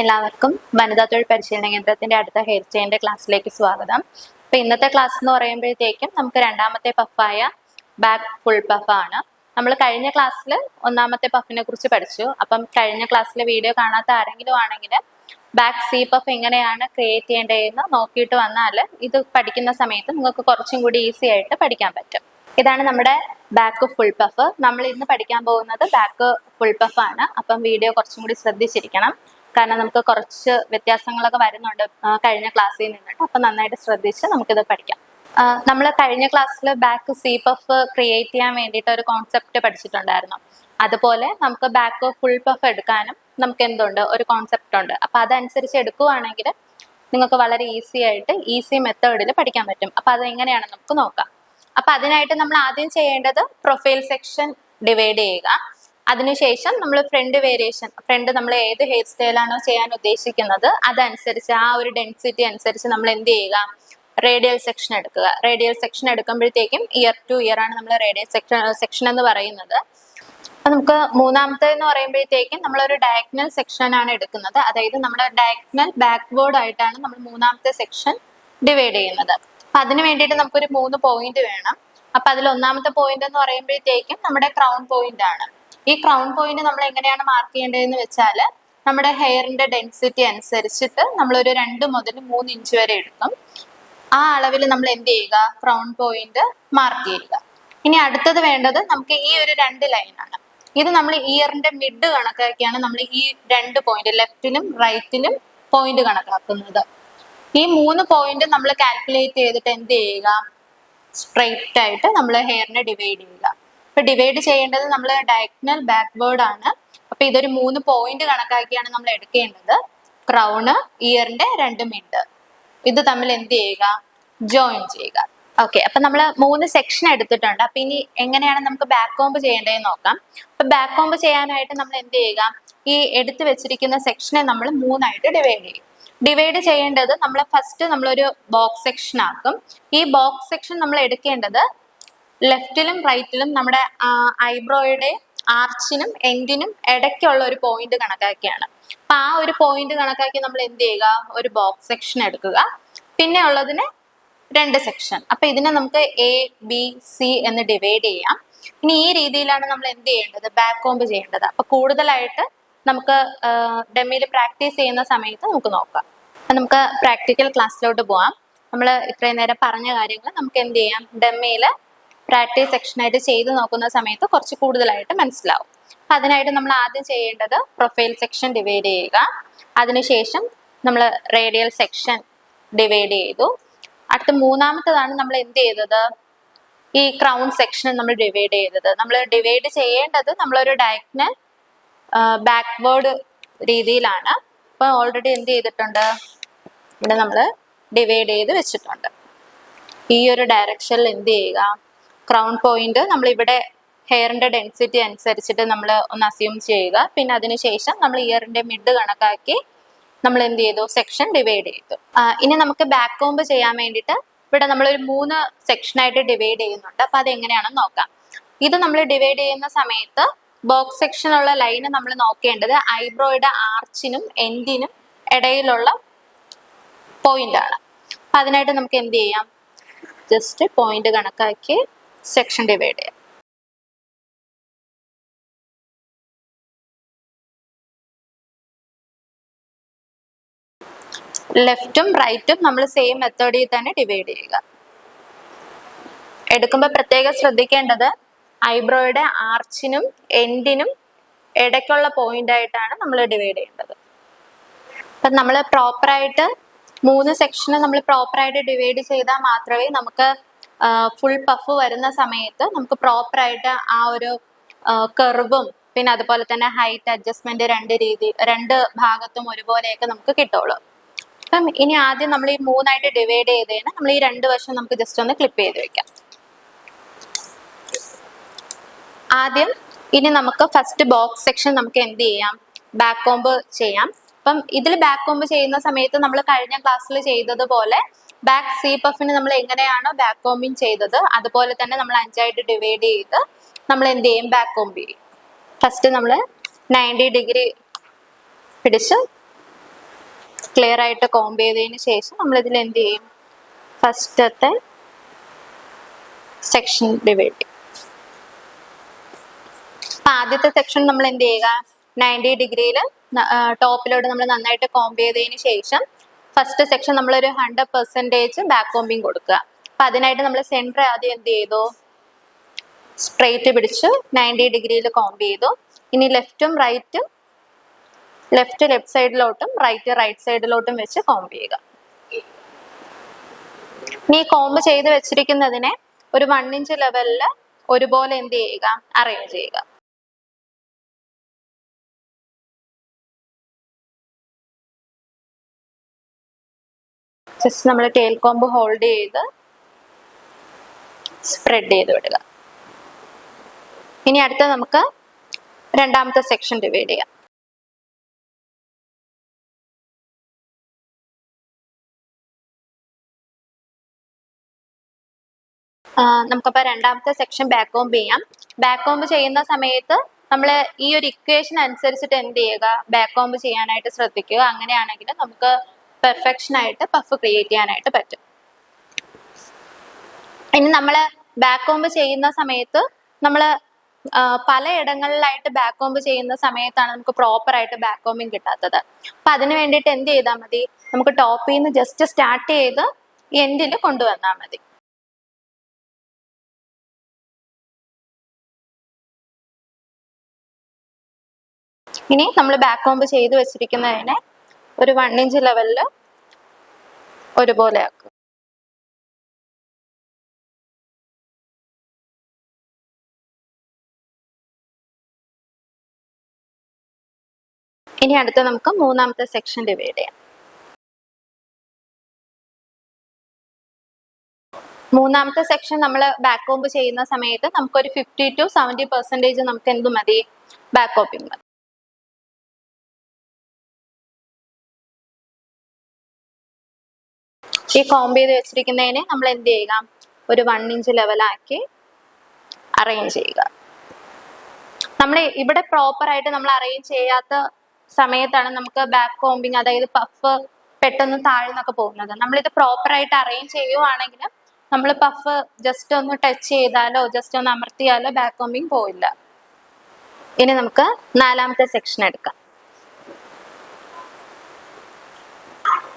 എല്ലാവർക്കും വനിതാ തൊഴിൽ പരിശീലന കേന്ദ്രത്തിന്റെ അടുത്ത ഹെയർ സ്റ്റൈലിന്റെ ക്ലാസ്സിലേക്ക് സ്വാഗതം. അപ്പൊ ഇന്നത്തെ ക്ലാസ് എന്ന് പറയുമ്പോഴത്തേക്കും നമുക്ക് രണ്ടാമത്തെ പഫായ ബാക്ക് ഫുൾ പഫ് ആണ്. നമ്മൾ കഴിഞ്ഞ ക്ലാസ്സിൽ ഒന്നാമത്തെ പഫിനെ കുറിച്ച് പഠിച്ചു. അപ്പം കഴിഞ്ഞ ക്ലാസ്സിലെ വീഡിയോ കാണാത്ത ആരെങ്കിലും ആണെങ്കിൽ ബാക്ക് സി പഫ് എങ്ങനെയാണ് ക്രിയേറ്റ് ചെയ്യേണ്ടതെന്ന് നോക്കിയിട്ട് വന്നാൽ ഇത് പഠിക്കുന്ന സമയത്ത് നിങ്ങൾക്ക് കുറച്ചും കൂടി ഈസി ആയിട്ട് പഠിക്കാൻ പറ്റും. ഇതാണ് നമ്മുടെ ബാക്ക് ഫുൾ പഫ് നമ്മൾ ഇന്ന് പഠിക്കാൻ പോകുന്നത് ബാക്ക് ഫുൾ പഫ് ആണ്. അപ്പം വീഡിയോ കുറച്ചും കൂടി ശ്രദ്ധിച്ചിരിക്കണം. കാരണം നമുക്ക് കുറച്ച് വ്യത്യാസങ്ങളൊക്കെ വരുന്നുണ്ട് കഴിഞ്ഞ ക്ലാസ്സിൽ നിന്നിട്ട് അപ്പൊ നന്നായിട്ട് ശ്രദ്ധിച്ച് നമുക്കിത് പഠിക്കാം. നമ്മൾ കഴിഞ്ഞ ക്ലാസ്സിൽ ബാക്ക് സീപ്പ് പഫ് ക്രിയേറ്റ് ചെയ്യാൻ വേണ്ടിയിട്ട് ഒരു കോൺസെപ്റ്റ് പഠിച്ചിട്ടുണ്ടായിരുന്നു. അതുപോലെ നമുക്ക് ബാക്ക് ഫുൾ പഫ് എടുക്കാനും നമുക്ക് എന്തുണ്ട്? ഒരു കോൺസെപ്റ്റ് ഉണ്ട്. അപ്പൊ അതനുസരിച്ച് എടുക്കുവാണെങ്കിൽ നിങ്ങൾക്ക് വളരെ ഈസി ആയിട്ട് ഈസി മെത്തേഡിൽ പഠിക്കാൻ പറ്റും. അപ്പൊ അത് എങ്ങനെയാണെന്ന് നമുക്ക് നോക്കാം. അപ്പൊ അതിനായിട്ട് നമ്മൾ ആദ്യം ചെയ്യേണ്ടത് പ്രൊഫൈൽ സെക്ഷൻ ഡിവൈഡ് ചെയ്യുക. അതിനുശേഷം നമ്മൾ ഫ്രണ്ട് വേരിയേഷൻ ഫ്രണ്ട് നമ്മൾ ഏത് ഹെയർ സ്റ്റൈലാണോ ചെയ്യാൻ ഉദ്ദേശിക്കുന്നത് അതനുസരിച്ച് ആ ഒരു ഡെൻസിറ്റി അനുസരിച്ച് നമ്മൾ എന്ത് ചെയ്യുക? റേഡിയൽ സെക്ഷൻ എടുക്കുക. റേഡിയൽ സെക്ഷൻ എടുക്കുമ്പോഴത്തേക്കും ഇയർ ടു ഇയർ ആണ് നമ്മൾ റേഡിയൽ സെക്ഷൻ സെക്ഷൻ എന്ന് പറയുന്നത്. അപ്പൊ നമുക്ക് മൂന്നാമത്തെ എന്ന് പറയുമ്പോഴത്തേക്കും നമ്മളൊരു ഡയഗ്നൽ സെക്ഷൻ ആണ് എടുക്കുന്നത്. അതായത് നമ്മുടെ ഡയഗ്നൽ ബാക്ക്വേർഡ് ആയിട്ടാണ് നമ്മൾ മൂന്നാമത്തെ സെക്ഷൻ ഡിവൈഡ് ചെയ്യുന്നത്. അപ്പൊ അതിന് വേണ്ടിയിട്ട് നമുക്കൊരു മൂന്ന് പോയിന്റ് വേണം. അപ്പൊ അതിൽ ഒന്നാമത്തെ പോയിന്റ് എന്ന് പറയുമ്പോഴത്തേക്കും നമ്മുടെ ക്രൗൺ പോയിന്റ് ആണ്. ഈ ക്രൗൺ പോയിന്റ് നമ്മൾ എങ്ങനെയാണ് മാർക്ക് ചെയ്യേണ്ടതെന്ന് വെച്ചാൽ നമ്മുടെ ഹെയറിന്റെ ഡെൻസിറ്റി അനുസരിച്ചിട്ട് നമ്മൾ ഒരു രണ്ട് മുതൽ മൂന്ന് ഇഞ്ച് വരെ എടുക്കും ആ അളവിൽ നമ്മൾ എന്ത് ചെയ്യുക? ക്രൗൺ പോയിന്റ് മാർക്ക് ചെയ്യുക. ഇനി അടുത്തത് വേണ്ടത് നമുക്ക് ഈ ഒരു രണ്ട് ലൈനാണ് ഇത് നമ്മൾ ഇയറിന്റെ മിഡ് കണക്കാക്കിയാണ് നമ്മൾ ഈ രണ്ട് പോയിന്റ് ലെഫ്റ്റിലും റൈറ്റിലും പോയിന്റ് കണക്കാക്കുന്നത്. ഈ മൂന്ന് പോയിന്റ് നമ്മൾ കാൽക്കുലേറ്റ് ചെയ്തിട്ട് എന്ത് ചെയ്യുക? സ്ട്രെയിറ്റ് ആയിട്ട് നമ്മൾ ഹെയറിനെ ഡിവൈഡ് ചെയ്യുക. ഇപ്പൊ ഡിവൈഡ് ചെയ്യേണ്ടത് നമ്മൾ ഡയഗ്നൽ ബാക്ക്വേർഡ് ആണ്. അപ്പൊ ഇതൊരു മൂന്ന് പോയിന്റ് കണക്കാക്കിയാണ് നമ്മൾ എടുക്കേണ്ടത്. ക്രൗണ് ഇയറിന്റെ രണ്ട് മിഡ് ഇത് തമ്മിൽ എന്ത് ചെയ്യുക? ജോയിൻ ചെയ്യുക. ഓക്കെ അപ്പൊ നമ്മൾ മൂന്ന് സെക്ഷൻ എടുത്തിട്ടുണ്ട്. അപ്പൊ ഇനി എങ്ങനെയാണ് നമുക്ക് ബാക്ക് കോംബ് ചെയ്യേണ്ടതെന്ന് നോക്കാം. അപ്പൊ ബാക്ക് കോമ്പ് ചെയ്യാനായിട്ട് നമ്മൾ എന്ത് ചെയ്യുക? ഈ എടുത്തു വെച്ചിരിക്കുന്ന സെക്ഷനെ നമ്മൾ മൂന്നായിട്ട് ഡിവൈഡ് ചെയ്യും. ഡിവൈഡ് ചെയ്യേണ്ടത് നമ്മൾ ഫസ്റ്റ് നമ്മളൊരു ബോക്സ് സെക്ഷൻ ആക്കും. ഈ ബോക്സ് സെക്ഷൻ നമ്മൾ എടുക്കേണ്ടത് ലെഫ്റ്റിലും റൈറ്റിലും നമ്മുടെ ഐബ്രോയുടെ ആർച്ചിനും എൻഡിനും ഇടയ്ക്കുള്ള ഒരു പോയിന്റ് കണക്കാക്കിയാണ്. അപ്പൊ ആ ഒരു പോയിന്റ് കണക്കാക്കി നമ്മൾ എന്ത് ചെയ്യുക? ഒരു ബോക്സ് സെക്ഷൻ എടുക്കുക. പിന്നെ ഉള്ളതിന് രണ്ട് സെക്ഷൻ അപ്പൊ ഇതിനെ നമുക്ക് എ ബി സി എന്ന് ഡിവൈഡ് ചെയ്യാം. ഇനി ഈ രീതിയിലാണ് നമ്മൾ എന്ത് ചെയ്യേണ്ടത്? ബാക്ക് കോമ്പ് ചെയ്യേണ്ടത്. അപ്പൊ കൂടുതലായിട്ട് നമുക്ക് ഡെമ്മിയിൽ പ്രാക്ടീസ് ചെയ്യുന്ന സമയത്ത് നമുക്ക് നോക്കാം. നമുക്ക് പ്രാക്ടിക്കൽ ക്ലാസ്സിലോട്ട് പോവാം. നമ്മൾ ഇത്രയും നേരം പറഞ്ഞ കാര്യങ്ങൾ നമുക്ക് എന്ത് ചെയ്യാം? ഡെമ്മിയിൽ പ്രാക്ടീസ് സെക്ഷനായിട്ട് ചെയ്ത് നോക്കുന്ന സമയത്ത് കുറച്ച് കൂടുതലായിട്ട് മനസ്സിലാവും. അപ്പൊ അതിനായിട്ട് നമ്മൾ ആദ്യം ചെയ്യേണ്ടത് പ്രൊഫൈൽ സെക്ഷൻ ഡിവൈഡ് ചെയ്യുക. അതിനുശേഷം നമ്മൾ റേഡിയൽ സെക്ഷൻ ഡിവൈഡ് ചെയ്തു. അടുത്ത മൂന്നാമത്തതാണ് നമ്മൾ എന്ത് ചെയ്തത്? ഈ ക്രൗൺ സെക്ഷൻ നമ്മൾ ഡിവൈഡ് ചെയ്തത്. നമ്മൾ ഡിവൈഡ് ചെയ്യേണ്ടത് നമ്മളൊരു ഡയഗ്നൽ ബാക്ക്വേർഡ് രീതിയിലാണ്. അപ്പൊ ഓൾറെഡി എന്ത് ചെയ്തിട്ടുണ്ട്? ഇവിടെ നമ്മൾ ഡിവൈഡ് ചെയ്ത് വെച്ചിട്ടുണ്ട്. ഈ ഒരു ഡയറക്ഷനിൽ എന്ത് ചെയ്യുക? ക്രൗൺ പോയിന്റ് നമ്മൾ ഇവിടെ ഹെയറിന്റെ ഡെൻസിറ്റി അനുസരിച്ചിട്ട് നമ്മൾ ഒന്ന് അസ്യൂം ചെയ്യുക. പിന്നെ അതിനുശേഷം നമ്മൾ ഇയറിന്റെ മിഡ് കണക്കാക്കി നമ്മൾ എന്ത് ചെയ്തു? സെക്ഷൻ ഡിവൈഡ് ചെയ്തു. ഇനി നമുക്ക് ബാക്ക് കോംബ് ചെയ്യാൻ വേണ്ടിയിട്ട് ഇവിടെ നമ്മൾ ഒരു മൂന്ന് സെക്ഷനായിട്ട് ഡിവൈഡ് ചെയ്യുന്നുണ്ട്. അപ്പൊ അത് എങ്ങനെയാണെന്ന് നോക്കാം. ഇത് നമ്മൾ ഡിവൈഡ് ചെയ്യുന്ന സമയത്ത് ബോക്സ് സെക്ഷനുള്ള ലൈന് നമ്മൾ നോക്കേണ്ടത് ഐബ്രോയുടെ ആർച്ചിനും എൻഡിനും ഇടയിലുള്ള പോയിന്റ് ആണ്. അപ്പൊ അതിനായിട്ട് നമുക്ക് എന്ത് ചെയ്യാം? ജസ്റ്റ് പോയിന്റ് കണക്കാക്കി സെക്ഷൻ ഡിവൈഡ് ചെയ്യാം ലെഫ്റ്റും റൈറ്റും നമ്മൾ സെയിം മെത്തേഡിൽ തന്നെ ഡിവൈഡ് ചെയ്യുക. എടുക്കുമ്പോൾ പ്രത്യേകം ശ്രദ്ധിക്കേണ്ടത് ഐബ്രോയുടെ ആർച്ചിനും എൻഡിനും ഇടയ്ക്കുള്ള പോയിന്റ് ആയിട്ടാണ് നമ്മൾ ഡിവൈഡ് ചെയ്യേണ്ടത്. അപ്പം നമ്മൾ പ്രോപ്പറായിട്ട് മൂന്ന് സെക്ഷന് നമ്മൾ പ്രോപ്പറായിട്ട് ഡിവൈഡ് ചെയ്താൽ മാത്രമേ നമുക്ക് ഫുൾ പഫ് വരുന്ന സമയത്ത് നമുക്ക് പ്രോപ്പറായിട്ട് ആ ഒരു കർവും പിന്നെ അതുപോലെ തന്നെ ഹൈറ്റ് അഡ്ജസ്റ്റ്മെന്റ് രണ്ട് രീതി രണ്ട് ഭാഗത്തും ഒരുപോലെയൊക്കെ നമുക്ക് കിട്ടുള്ളൂ. അപ്പം ഇനി ആദ്യം നമ്മൾ ഈ മൂന്നായിട്ട് ഡിവൈഡ് ചെയ്തതിന് നമ്മൾ ഈ രണ്ട് വശം നമുക്ക് ജസ്റ്റ് ഒന്ന് ക്ലിപ്പ് ചെയ്ത് വെക്കാം. ആദ്യം ഇനി നമുക്ക് ഫസ്റ്റ് ബോക്സ് സെക്ഷൻ നമുക്ക് എന്ത് ചെയ്യാം? ബാക്ക് കോംബ് ചെയ്യാം. അപ്പം ഇതിൽ ബാക്ക് കോംബ് ചെയ്യുന്ന സമയത്ത് നമ്മൾ കഴിഞ്ഞ ക്ലാസ്സിൽ ചെയ്തതുപോലെ ബാക്ക് സി പഫിന് നമ്മൾ എങ്ങനെയാണോ ബാക്ക് കോംബിങ് ചെയ്തത് അതുപോലെ തന്നെ നമ്മൾ അഞ്ചായിട്ട് ഡിവൈഡ് ചെയ്ത് നമ്മൾ എന്ത് ചെയ്യും? ബാക്ക് കോംബ് ചെയ്യും. ഫസ്റ്റ് നമ്മൾ നയന്റി ഡിഗ്രി പിടിച്ച് ക്ലിയർ ആയിട്ട് കോംബ് ചെയ്തതിന് ശേഷം നമ്മൾ ഇതിൽ എന്ത് ചെയ്യും? ഫസ്റ്റത്തെ സെക്ഷൻ ഡിവൈഡ് ചെയ്യും. അപ്പൊ ആദ്യത്തെ സെക്ഷൻ നമ്മൾ എന്ത് ചെയ്യുക? നയന്റി ഡിഗ്രിയിൽ ടോപ്പിലോട്ട് നമ്മൾ നന്നായിട്ട് കോംബ് ചെയ്തതിന് ശേഷം ഫസ്റ്റ് സെക്ഷൻ നമ്മൾ ഒരു ഹൺഡ്രഡ് പെർസെന്റേജ് ബാക്ക് കോമ്പിങ് കൊടുക്കുക. അപ്പൊ അതിനായിട്ട് നമ്മൾ സെന്റർ ആദ്യം എന്ത് ചെയ്തു? സ്ട്രെയിറ്റ് പിടിച്ച് നയന്റി ഡിഗ്രിയിൽ കോംബ് ചെയ്തു. ഇനി ലെഫ്റ്റും റൈറ്റും ലെഫ്റ്റ് ലെഫ്റ്റ് സൈഡിലോട്ടും റൈറ്റ് റൈറ്റ് സൈഡിലോട്ടും വെച്ച് കോംബ് ചെയ്യുക. ഇനി കോംബ് ചെയ്ത് വെച്ചിരിക്കുന്നതിനെ ഒരു വൺ ഇഞ്ച് ലെവലിൽ ഒരുപോലെ എന്ത് ചെയ്യുക? അറേഞ്ച് ചെയ്യുക. ജസ്റ്റ് നമ്മൾ ടെയിൽ കോംബ് ഹോൾഡ് ചെയ്ത് സ്പ്രെഡ് ചെയ്ത് വിടുക. ഇനി അടുത്ത നമുക്ക് രണ്ടാമത്തെ സെക്ഷൻ ഡിവൈഡ് ചെയ്യാം. നമുക്കപ്പോൾ രണ്ടാമത്തെ സെക്ഷൻ ബാക്ക് കോംബ് ചെയ്യാം. ബാക്ക് കോംബ് ചെയ്യുന്ന സമയത്ത് നമ്മൾ ഈ ഒരു ഇക്വേഷൻ അനുസരിച്ചിട്ട് എന്ത് ചെയ്യുക? ബാക്ക് കോംബ് ചെയ്യാനായിട്ട് ശ്രദ്ധിക്കുക. അങ്ങനെയാണെങ്കിൽ നമുക്ക് പെർഫെക്ഷൻ ആയിട്ട് പഫ് ക്രിയേറ്റ് ചെയ്യാനായിട്ട് പറ്റും. ഇനി നമ്മൾ ബാക്ക് കോംബ് ചെയ്യുന്ന സമയത്ത് നമ്മൾ പലയിടങ്ങളിലായിട്ട് ബാക്ക് കോംബ് ചെയ്യുന്ന സമയത്താണ് നമുക്ക് പ്രോപ്പർ ആയിട്ട് ബാക്ക് കോമ്പിങ് കിട്ടാത്തത്. അപ്പൊ അതിന് വേണ്ടിയിട്ട് എന്ത് ചെയ്താൽ മതി? നമുക്ക് ടോപ്പിൽ നിന്ന് ജസ്റ്റ് സ്റ്റാർട്ട് ചെയ്ത് എൻഡിൽ കൊണ്ടുവന്നാൽ മതി. ഇനി നമ്മൾ ബാക്ക് കോംബ് ചെയ്ത് വെച്ചിരിക്കുന്നതിനെ ഒരു വൺ ഇഞ്ച് ലെവലിൽ ഒരുപോലെ ആക്കുക ഇനി അടുത്ത നമുക്ക് മൂന്നാമത്തെ സെക്ഷൻ ഡിവൈഡ് ചെയ്യാം. മൂന്നാമത്തെ സെക്ഷൻ നമ്മൾ ബാക്ക് കോമ്പ് ചെയ്യുന്ന സമയത്ത് നമുക്കൊരു ഫിഫ്റ്റി ടു സെവന്റി പെർസെന്റേജ് നമുക്ക് എന്ത് മതി? ബാക്ക് കോപ്പിംഗ് മതി. ഈ കോംബ് ചെയ്ത് വെച്ചിരിക്കുന്നതിനെ നമ്മൾ എന്ത് ചെയ്യുക? ഒരു വൺ ഇഞ്ച് ലെവലാക്കി അറേഞ്ച് ചെയ്യുക. നമ്മൾ ഇവിടെ പ്രോപ്പർ ആയിട്ട് നമ്മൾ അറേഞ്ച് ചെയ്യാത്ത സമയത്താണ് നമുക്ക് ബാക്ക് കോമ്പിങ് അതായത് പഫ് പെട്ടെന്ന് താഴ്ന്നൊക്കെ പോകുന്നത്. നമ്മളിത് പ്രോപ്പർ ആയിട്ട് അറേഞ്ച് ചെയ്യുവാണെങ്കിൽ നമ്മൾ പഫ് ജസ്റ്റ് ഒന്ന് ടച്ച് ചെയ്താലോ ജസ്റ്റ് ഒന്ന് അമർത്തിയാലോ ബാക്ക് കോമ്പിങ് പോയില്ല ഇനി നമുക്ക് നാലാമത്തെ സെക്ഷൻ എടുക്കാം.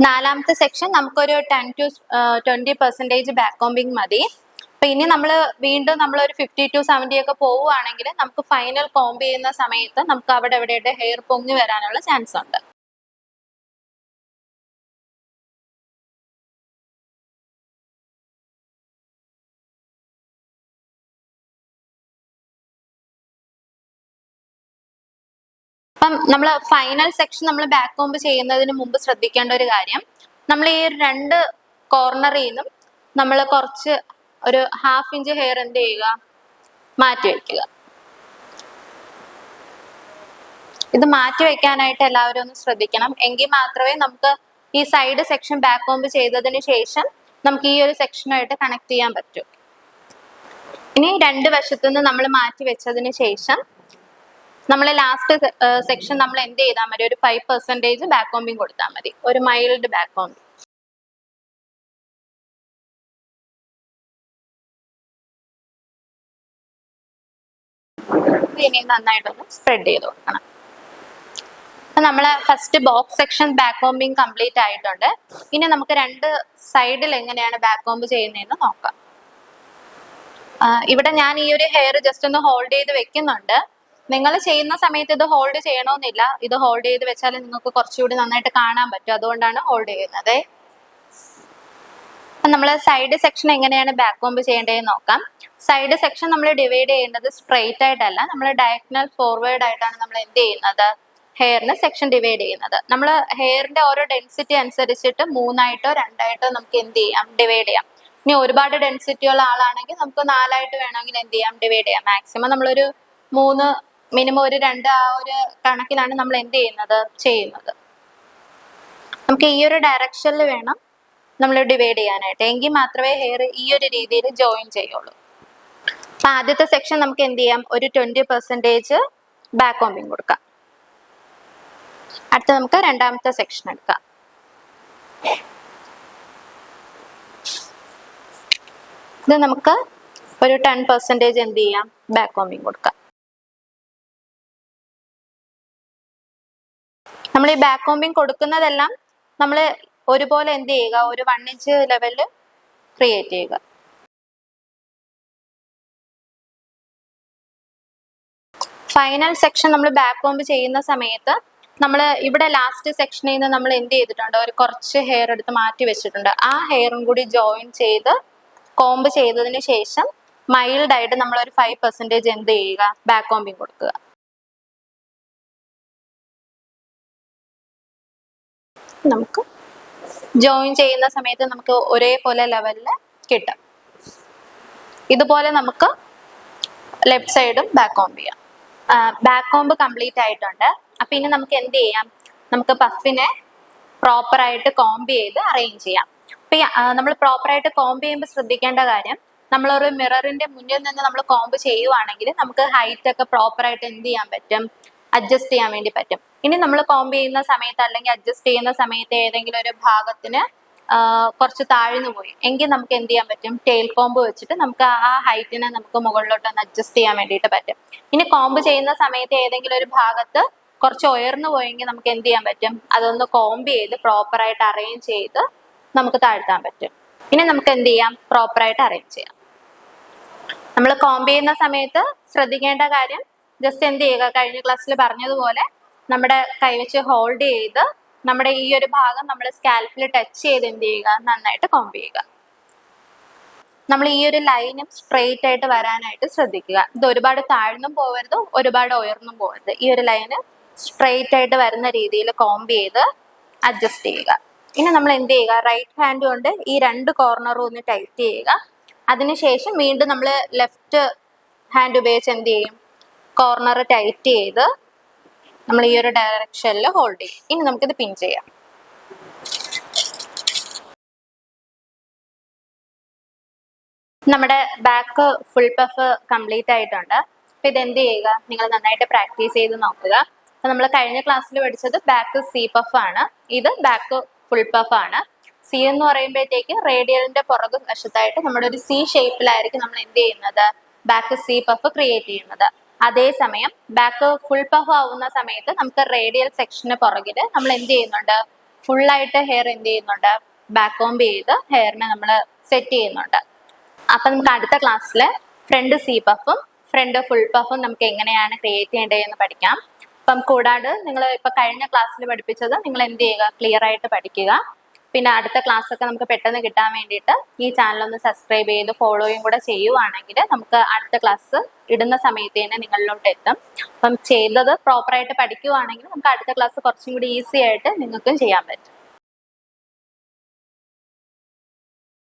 നാലാമത്തെ സെക്ഷൻ നമുക്കൊരു ten to twenty percentage back combing മതി. അപ്പൊ ഇനി നമ്മൾ വീണ്ടും നമ്മൾ ഒരു ഫിഫ്റ്റി ടു സെവന്റി ഒക്കെ പോവുകയാണെങ്കിൽ നമുക്ക് ഫൈനൽ കോമ്പ് ചെയ്യുന്ന സമയത്ത് നമുക്ക് അവിടെ എവിടെയായിട്ട് ഹെയർ പൊങ്ങി വരാനുള്ള ചാൻസ് ഉണ്ട്. അപ്പം നമ്മൾ ഫൈനൽ സെക്ഷൻ നമ്മൾ ബാക്ക് കോമ്പ് ചെയ്യുന്നതിന് മുമ്പ് ശ്രദ്ധിക്കേണ്ട ഒരു കാര്യം. നമ്മൾ ഈ രണ്ട് കോർണറിൽ നിന്നും നമ്മൾ കുറച്ച് ഒരു ഹാഫ് ഇഞ്ച് ഹെയർ എന്ത് ചെയ്യുക? മാറ്റി വയ്ക്കുക ഇത് മാറ്റി വെക്കാനായിട്ട് എല്ലാവരും ഒന്ന് ശ്രദ്ധിക്കണം. എങ്കിൽ മാത്രമേ നമുക്ക് ഈ സൈഡ് സെക്ഷൻ ബാക്ക് കോമ്പ് ചെയ്തതിന് ശേഷം നമുക്ക് ഈ ഒരു സെക്ഷനായിട്ട് കണക്ട് ചെയ്യാൻ പറ്റൂ. ഇനി രണ്ട് വശത്തുനിന്ന് നമ്മൾ മാറ്റി വെച്ചതിന് ശേഷം നമ്മൾ ലാസ്റ്റ് സെക്ഷൻ നമ്മൾ എന്ത് ചെയ്താൽ മതി? ഒരു ഫൈവ് പെർസെന്റേജ് ബാക്ക് കോമ്പിങ് കൊടുത്താൽ മതി. ഒരു മൈൽഡ് ബാക്ക് കോമ്പിങ് ഇനി നമ്മൾ first box section back combing complete ആയിട്ടുണ്ട്. ഇനി നമുക്ക് രണ്ട് സൈഡിൽ എങ്ങനെയാണ് ബാക്ക് കോമ്പ് ചെയ്യുന്നതെന്ന് നോക്കാം. ഇവിടെ ഞാൻ ഈ ഒരു ഹെയർ ജസ്റ്റ് ഒന്ന് ഹോൾഡ് ചെയ്ത് വെക്കുന്നുണ്ട്. നിങ്ങൾ ചെയ്യുന്ന സമയത്ത് ഇത് ഹോൾഡ് ചെയ്യണമെന്നില്ല ഇത് ഹോൾഡ് ചെയ്ത് വെച്ചാൽ നിങ്ങൾക്ക് കുറച്ചുകൂടി നന്നായിട്ട് കാണാൻ പറ്റും. അതുകൊണ്ടാണ് ഹോൾഡ് ചെയ്യുന്നത്. നമ്മൾ സൈഡ് സെക്ഷൻ എങ്ങനെയാണ് ബാക്ക് കോമ്പ് ചെയ്യേണ്ടതെന്ന് നോക്കാം. സൈഡ് സെക്ഷൻ നമ്മൾ ഡിവൈഡ് ചെയ്യേണ്ടത് സ്ട്രെയിറ്റ് ആയിട്ടല്ല. നമ്മൾ ഡയഗണൽ ഫോർവേഡ് ആയിട്ടാണ് നമ്മൾ എന്ത് ചെയ്യുന്നത്? ഹെയറിന് സെക്ഷൻ ഡിവൈഡ് ചെയ്യുന്നത്. നമ്മൾ ഹെയറിന്റെ ഓരോ ഡെൻസിറ്റി അനുസരിച്ചിട്ട് മൂന്നായിട്ടോ രണ്ടായിട്ടോ നമുക്ക് എന്ത് ചെയ്യാം? ഡിവൈഡ് ചെയ്യാം. ഇനി ഒരുപാട് ഡെൻസിറ്റി ഉള്ള ആളാണെങ്കിൽ നമുക്ക് നാലായിട്ട് വേണമെങ്കിൽ എന്ത് ചെയ്യാം? ഡിവൈഡ് ചെയ്യാം. മാക്സിമം നമ്മളൊരു മൂന്ന് മിനിമം ഒരു രണ്ട് ആ ഒരു കണക്കിലാണ് നമ്മൾ എന്ത് ചെയ്യുന്നത്? ചെയ്യുന്നത്. നമുക്ക് ഈ ഒരു ഡയറക്ഷനിൽ വേണം നമ്മൾ ഡിവൈഡ് ചെയ്യാനായിട്ട്. എങ്കിൽ മാത്രമേ ഹെയർ ഈ ഒരു രീതിയിൽ ജോയിൻ ചെയ്യുള്ളൂ. അപ്പൊ ആദ്യത്തെ സെക്ഷൻ നമുക്ക് എന്ത് ചെയ്യാം? ഒരു ട്വന്റി പെർസെന്റേജ് ബാക്ക് കോമ്പിങ് കൊടുക്കാം. അടുത്ത നമുക്ക് രണ്ടാമത്തെ സെക്ഷൻ എടുക്കാം. ഇത് നമുക്ക് ഒരു ടെൻ പെർസെന്റേജ് എന്ത് ചെയ്യാം? ബാക്ക് കോമ്പിങ് കൊടുക്കാം. നമ്മൾ ഈ ബാക്ക് കോമ്പിങ് കൊടുക്കുന്നതെല്ലാം നമ്മൾ ഒരുപോലെ എന്ത് ചെയ്യുക? ഒരു വൺ ഇഞ്ച് ലെവലിൽ ക്രിയേറ്റ് ചെയ്യുക. ഫൈനൽ സെക്ഷൻ നമ്മൾ ബാക്ക് കോമ്പ് ചെയ്യുന്ന സമയത്ത് നമ്മൾ ഇവിടെ ലാസ്റ്റ് സെക്ഷനിൽ നിന്ന് നമ്മൾ എന്ത് ചെയ്തിട്ടുണ്ട്? ഒരു കുറച്ച് ഹെയർ എടുത്ത് മാറ്റി വെച്ചിട്ടുണ്ട്. ആ ഹെയറും കൂടി ജോയിൻ ചെയ്ത് കോമ്പ് ചെയ്തതിന് ശേഷം മൈൽഡ് ആയിട്ട് നമ്മൾ ഒരു ഫൈവ് പെർസെന്റേജ് എന്ത് ചെയ്യുക? ബാക്ക് കോമ്പിങ് കൊടുക്കുക. നമുക്ക് ജോയിൻ ചെയ്യുന്ന സമയത്ത് നമുക്ക് ഒരേപോലെ ലെവലിൽ കിട്ടും. ഇതുപോലെ നമുക്ക് ലെഫ്റ്റ് സൈഡും ബാക്ക് കോംബ് ചെയ്യാം. ബാക്ക് കോംബ് കംപ്ലീറ്റ് ആയിട്ടുണ്ട്. അപ്പൊ ഇനി നമുക്ക് എന്ത് ചെയ്യാം? നമുക്ക് പഫിനെ പ്രോപ്പർ ആയിട്ട് കോംബ് ചെയ്ത് അറേഞ്ച് ചെയ്യാം. അപ്പൊ നമ്മൾ പ്രോപ്പർ ആയിട്ട് കോംബ് ചെയ്യുമ്പോൾ ശ്രദ്ധിക്കേണ്ട കാര്യം നമ്മളൊരു മിററിന്റെ മുന്നിൽ നിന്ന് നമ്മൾ കോംബ് ചെയ്യുവാണെങ്കിൽ നമുക്ക് ഹൈറ്റ് ഒക്കെ പ്രോപ്പർ ആയിട്ട് എന്ത് ചെയ്യാൻ പറ്റും? അഡ്ജസ്റ്റ് ചെയ്യാൻ വേണ്ടി പറ്റും. ഇനി നമ്മൾ കോമ്പ് ചെയ്യുന്ന സമയത്ത് അല്ലെങ്കിൽ അഡ്ജസ്റ്റ് ചെയ്യുന്ന സമയത്ത് ഏതെങ്കിലും ഒരു ഭാഗത്തിന് കുറച്ച് താഴ്ന്നു പോയി. എങ്കിൽ നമുക്ക് എന്ത് ചെയ്യാൻ പറ്റും? ടെയിൽ കോമ്പ് വെച്ചിട്ട് നമുക്ക് ആ ഹൈറ്റിനെ നമുക്ക് മുകളിലോട്ട് ഒന്ന് അഡ്ജസ്റ്റ് ചെയ്യാൻ വേണ്ടിയിട്ട് പറ്റും. ഇനി കോമ്പ് ചെയ്യുന്ന സമയത്ത് ഏതെങ്കിലും ഒരു ഭാഗത്ത് കുറച്ച് ഉയർന്നു പോയെങ്കിൽ നമുക്ക് എന്ത് ചെയ്യാൻ പറ്റും? അതൊന്ന് കോമ്പ് ചെയ്ത് പ്രോപ്പറായിട്ട് അറേഞ്ച് ചെയ്ത് നമുക്ക് താഴ്ത്താൻ പറ്റും. ഇനി നമുക്ക് എന്ത് ചെയ്യാം? പ്രോപ്പറായിട്ട് അറേഞ്ച് ചെയ്യാം. നമ്മൾ കോമ്പ് ചെയ്യുന്ന സമയത്ത് ശ്രദ്ധിക്കേണ്ട കാര്യം ജസ്റ്റ് എന്ത് ചെയ്യുക? കഴിഞ്ഞ ക്ലാസ്സിൽ പറഞ്ഞതുപോലെ നമ്മുടെ കൈവച്ച് ഹോൾഡ് ചെയ്ത് നമ്മുടെ ഈ ഒരു ഭാഗം നമ്മൾ സ്കാൽപ്പിൽ ടച്ച് ചെയ്ത് എന്ത് ചെയ്യുക? നന്നായിട്ട് കോമ്പ് ചെയ്യുക. നമ്മൾ ഈ ഒരു ലൈനും സ്ട്രെയിറ്റ് ആയിട്ട് വരാനായിട്ട് ശ്രദ്ധിക്കുക. ഇത് ഒരുപാട് താഴ്ന്നും പോകരുത് ഒരുപാട് ഉയർന്നും പോകരുത് ഈ ഒരു ലൈന് സ്ട്രെയിറ്റ് ആയിട്ട് വരുന്ന രീതിയിൽ കോമ്പ് ചെയ്ത് അഡ്ജസ്റ്റ് ചെയ്യുക. ഇനി നമ്മൾ എന്ത് ചെയ്യുക? റൈറ്റ് ഹാൻഡ് കൊണ്ട് ഈ രണ്ട് കോർണറും ഒന്ന് ടൈറ്റ് ചെയ്യുക. അതിനുശേഷം വീണ്ടും നമ്മൾ ലെഫ്റ്റ് ഹാൻഡ് ഉപയോഗിച്ച് എന്ത് ചെയ്യും? കോർണർ ടൈറ്റ് ചെയ്ത് നമ്മൾ ഈ ഒരു ഡയറക്ഷനിൽ ഹോൾഡ് ചെയ്യും. ഇനി നമുക്കിത് പിൻ ചെയ്യാം. നമ്മുടെ ബാക്ക് ഫുൾ പഫ് കംപ്ലീറ്റ് ആയിട്ടുണ്ട്. അപ്പൊ ഇത് എന്ത് ചെയ്യുക? നിങ്ങൾ നന്നായിട്ട് പ്രാക്ടീസ് ചെയ്ത് നോക്കുക. അപ്പൊ നമ്മൾ കഴിഞ്ഞ ക്ലാസ്സിൽ പഠിച്ചത് ബാക്ക് സി പഫ് ആണ്. ഇത് ബാക്ക് ഫുൾ പഫ് ആണ്. സി എന്ന് പറയുമ്പോഴത്തേക്ക് റേഡിയലിന്റെ പുറക് വശത്തായിട്ട് നമ്മുടെ ഒരു സി ഷേപ്പിലായിരിക്കും നമ്മൾ എന്ത് ചെയ്യുന്നത്? ബാക്ക് സി പഫ് ക്രിയേറ്റ് ചെയ്യുന്നത്. അതേസമയം ബാക്ക് ഫുൾ പഫ് ആവുന്ന സമയത്ത് നമുക്ക് റേഡിയൽ സെക്ഷന് പുറകിൽ നമ്മൾ എന്ത് ചെയ്യുന്നുണ്ട്? ഫുൾ ആയിട്ട് ഹെയർ എന്ത് ചെയ്യുന്നുണ്ട്? ബാക്ക് കോംബ് ചെയ്ത് ഹെയറിനെ നമ്മൾ സെറ്റ് ചെയ്യുന്നുണ്ട്. അപ്പം നമുക്ക് അടുത്ത ക്ലാസ്സിൽ ഫ്രണ്ട് സി പഫും ഫ്രണ്ട് ഫുൾ പഫും നമുക്ക് എങ്ങനെയാണ് ക്രിയേറ്റ് ചെയ്യേണ്ടതെന്ന് പഠിക്കാം. അപ്പം കൂടാതെ നിങ്ങൾ ഇപ്പം കഴിഞ്ഞ ക്ലാസ്സിൽ പഠിപ്പിച്ചത് നിങ്ങൾ എന്ത് ചെയ്യുക? ക്ലിയർ ആയിട്ട് പഠിക്കുക. പിന്നെ അടുത്ത ക്ലാസ് ഒക്കെ നമുക്ക് പെട്ടെന്ന് കിട്ടാൻ വേണ്ടിയിട്ട് ഈ ചാനൽ ഒന്ന് സബ്സ്ക്രൈബ് ചെയ്ത് ഫോളോയും കൂടെ ചെയ്യുവാണെങ്കിൽ നമുക്ക് അടുത്ത ക്ലാസ് ഇടുന്ന സമയത്ത് തന്നെ നിങ്ങളിലോട്ട് എത്തും. അപ്പം ചെയ്തത് പ്രോപ്പറായിട്ട് പഠിക്കുവാണെങ്കിൽ നമുക്ക് അടുത്ത ക്ലാസ് കുറച്ചും കൂടി ഈസി ആയിട്ട് നിങ്ങൾക്കും ചെയ്യാൻ പറ്റും.